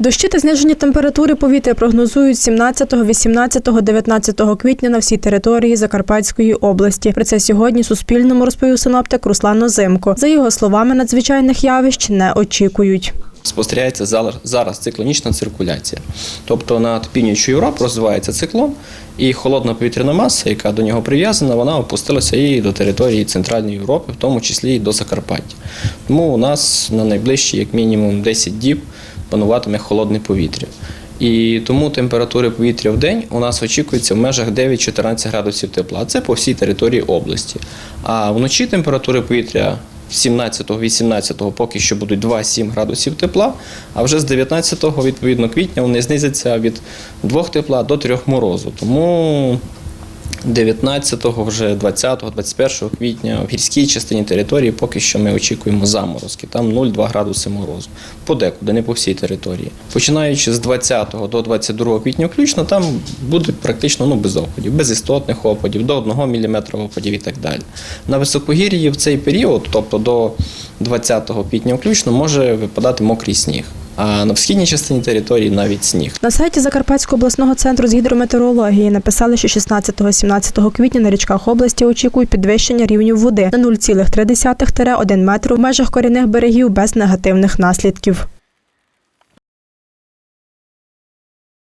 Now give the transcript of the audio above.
Дощі та зниження температури повітря прогнозують 17, 18, 19 квітня на всій території Закарпатської області. Про це сьогодні Суспільному розповів синоптик Руслан Озимко. За його словами, надзвичайних явищ не очікують. Спостерігається зараз- циклонічна циркуляція. Тобто над північю Європи розвивається циклон, і холодна повітряна маса, яка до нього прив'язана, вона опустилася і до території Центральної Європи, в тому числі і до Закарпаття. Тому у нас на найближчі, як мінімум, 10 діб пануватиме холодне повітря. І тому температури повітря в день у нас очікується в межах 9-14 градусів тепла. Це по всій території області. А вночі температури повітря 17-18 поки що будуть 2-7 градусів тепла, а вже з 19 відповідно квітня вони знизяться від 2 тепла до 3 морозу. Тому 19, вже 20, 21 квітня в гірській частині території поки що ми очікуємо заморозки. Там 0,2 градуси морозу. Подекуди, не по всій території. Починаючи з 20 до 22 квітня включно, там буде практично ну, без опадів, без істотних опадів, до 1 мм опадів і так далі. На високогір'ї в цей період, тобто до 20 квітня включно, може випадати мокрий сніг. А на східній частині території навіть сніг. На сайті Закарпатського обласного центру з гідрометеорології написали, що 16-17 квітня на річках області очікують підвищення рівнів води на 0,3-1 метру в межах корінних берегів без негативних наслідків.